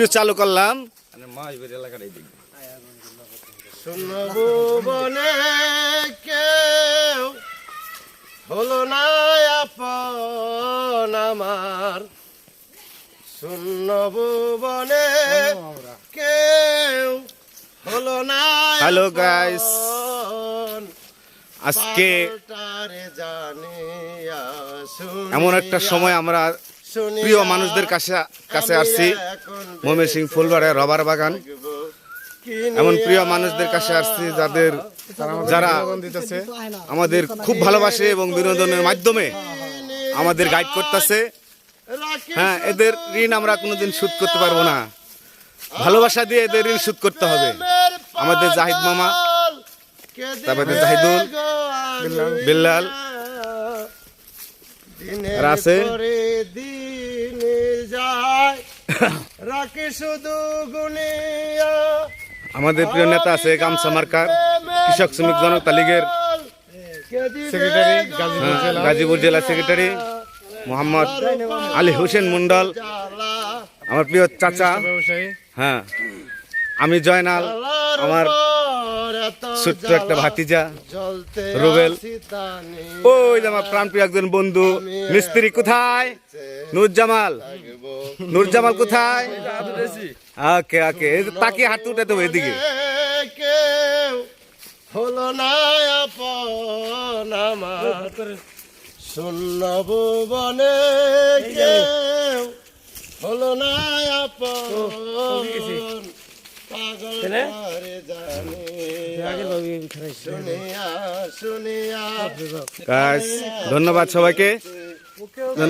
চালু করলাম কেউ হলো না আপন আমার শুনব বনে কেউ হলো না guys. আপন। আজকে এমন একটা সময় আমরা প্রিয় মানুষদের কাছে কাছে আসছি। এখন ময়মনসিং ফুলবাড়িয়া রবার বাগান। এমন প্রিয় মানুষদের কাছে আসছি যাদের যারা আমাদের খুব ভালোবাসে এবং বিনোদনের মাধ্যমে আমাদের গাইড করতেছে। হ্যাঁ এদের ঋণ আমরা কোনোদিন শোধ করতে পারব না। ভালোবাসা দিয়ে এদের ঋণ শোধ করতে হবে। আমাদের জাহিদ মামা তারপরে জাহিদুল, বিল্লাল, আছে? আমাদের প্রিয় নেতা আছে গামছা সামারকার কৃষক শ্রমিক জনতা লীগের সেক্রেটারি গাজীপুর জেলা সেক্রেটারি মোহাম্মদ আলী হোসেন মন্ডল। আমার প্রিয় চাচা হ্যাঁ আমি জয়নাল আমার ছোট্ট একটা ভাতিজা রুবেল। ওই আমার প্রাণপ্রিয় একজন বন্ধু মিস্ত্রি কোথায়? নুরজামাল। নুরজামাল কোথায়? ওকে ওকে তাকে হাত উঠে দেবো এদিকে। হলো না আপন আমার। শূন্য ভুবনে কেউ হলো না আপন। শুনিয়া ধন্যবাদ সবাইকে। ধন্যবাদ।